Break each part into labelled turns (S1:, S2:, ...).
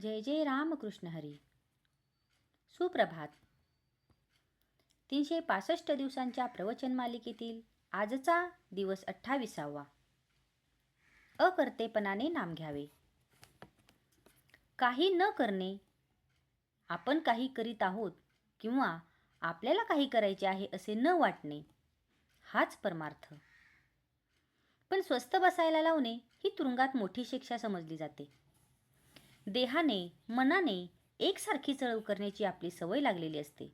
S1: जय जय रामकृष्ण हरी. सुप्रभात. तीनशे पासष्ट दिवसांच्या प्रवचन मालिकेतील आजचा दिवस अठ्ठावीसावा. अकर्तेपणाने नाम घ्यावे. काही न करणे आपण काही करीत आहोत किंवा आपल्याला काही करायचे आहे असे न वाटणे हाच परमार्थ. पण स्वस्थ बसायला लावणे ही तुरुंगात मोठी शिक्षा समजली जाते. देहाने मनाने एकसारखी चळव करण्याची आपली सवय लागलेली असते.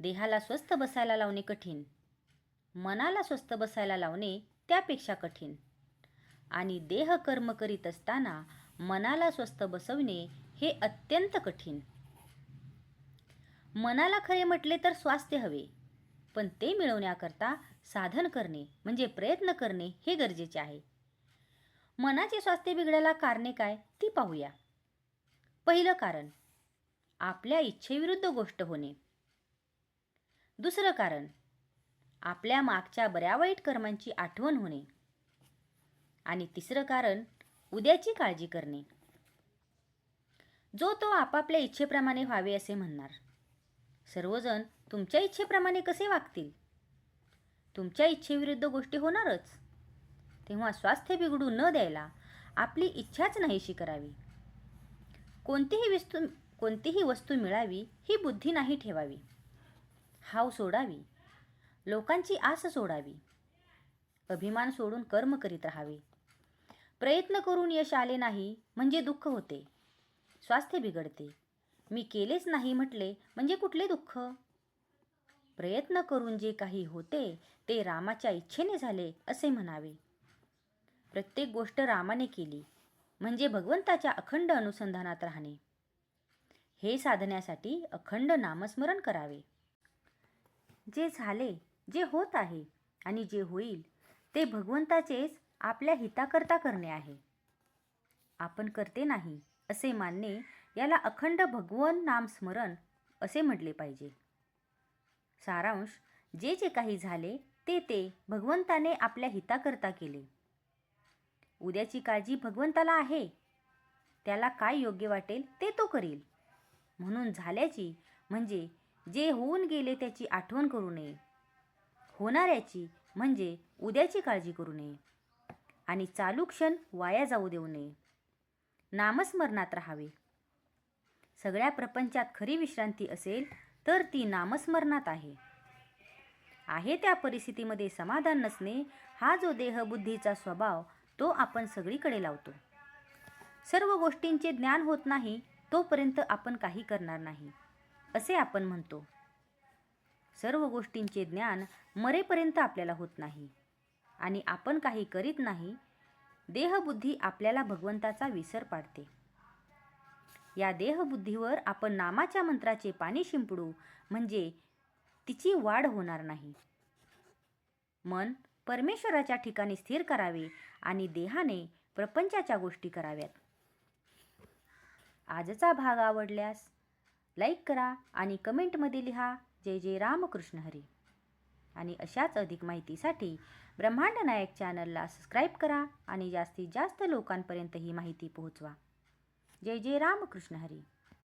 S1: देहाला स्वस्थ बसायला लावणे कठीण. मनाला स्वस्थ बसायला लावणे त्यापेक्षा कठीण. आणि देह कर्म करीत असताना मनाला स्वस्थ बसवणे हे अत्यंत कठीण. मनाला खरे म्हटले तर स्वास्थ्य हवे पण ते मिळवण्याकरता साधन करणे म्हणजे प्रयत्न करणे हे गरजेचे आहे. मनाचे स्वास्थ्य बिघडायला कारणे काय ती पाहूया. पहिलं कारण आपल्या इच्छेविरुद्ध गोष्ट होणे. दुसरं कारण आपल्या मागच्या बऱ्या वाईट कर्मांची आठवण होणे. आणि तिसरं कारण उद्याची काळजी करणे. जो तो आपापल्या इच्छेप्रमाणे व्हावे असे म्हणणार. सर्वजण तुमच्या इच्छेप्रमाणे कसे वागतील? तुमच्या इच्छेविरुद्ध गोष्टी होणारच. तेव्हा स्वास्थ्य बिघडू न द्यायला आपली इच्छाच नाहीशी करावी. कोणतीही वस्तू कोणतीही वस्तू मिळावी ही बुद्धी नाही ठेवावी. हाव सोडावी. लोकांची आस सोडावी. अभिमान सोडून कर्म करीत राहावे. प्रयत्न करून यश आले नाही म्हणजे दुःख होते. स्वास्थ्य बिघडते. मी केलेच नाही म्हटले म्हणजे कुठले दुःख? प्रयत्न करून जे काही होते ते रामाच्या इच्छेने झाले असे म्हणावे. प्रत्येक गोष्ट रामाने केली म्हणजे भगवंताच्या अखंड अनुसंधानात राहणे. हे साधण्यासाठी अखंड नामस्मरण करावे. जे झाले जे होत आहे आणि जे होईल ते भगवंताचेच आपल्या हिताकरता करणे आहे. आपण करते नाही असे मानणे याला अखंड भगवन नामस्मरण असे म्हटले पाहिजे. सारांश जे जे काही झाले ते ते भगवंताने आपल्या हिताकरता केले. उद्याची काळजी भगवंताला आहे. त्याला काय योग्य वाटेल ते तो करेल. म्हणून झाल्याची म्हणजे जे होऊन गेले त्याची आठवण करू नये. होणाऱ्याची म्हणजे उद्याची काळजी करू नये. आणि चालू क्षण वाया जाऊ देऊ नये. नामस्मरणात राहावे. सगळ्या प्रपंचात खरी विश्रांती असेल तर ती नामस्मरणात आहे. आहे त्या परिस्थितीमध्ये समाधान नसणे हा जो देहबुद्धीचा स्वभाव तो आपण सगळीकडे लावतो. सर्व गोष्टींचे ज्ञान होत नाही तोपर्यंत आपण काही करणार नाही असे आपण म्हणतो. सर्व गोष्टींचे ज्ञान मरेपर्यंत आपल्याला होत नाही आणि आपण काही करीत नाही देहबुद्धी आपल्याला भगवंताचा विसर पाडते. या देहबुद्धीवर आपण नामाच्या मंत्राचे पाणी शिंपडू म्हणजे तिची वाढ होणार नाही. मन परमेश्वराच्या ठिकाणी स्थिर करावे आणि देहाने प्रपंचाच्या गोष्टी कराव्यात. आजचा भाग आवडल्यास लाईक करा आणि कमेंटमध्ये लिहा. जय जय रामकृष्ण हरी. आणि अशाच अधिक माहितीसाठी ब्रह्मांड नायक चॅनलला सबस्क्राईब करा आणि जास्तीत जास्त लोकांपर्यंत ही माहिती पोहोचवा. जय जय रामकृष्ण हरी.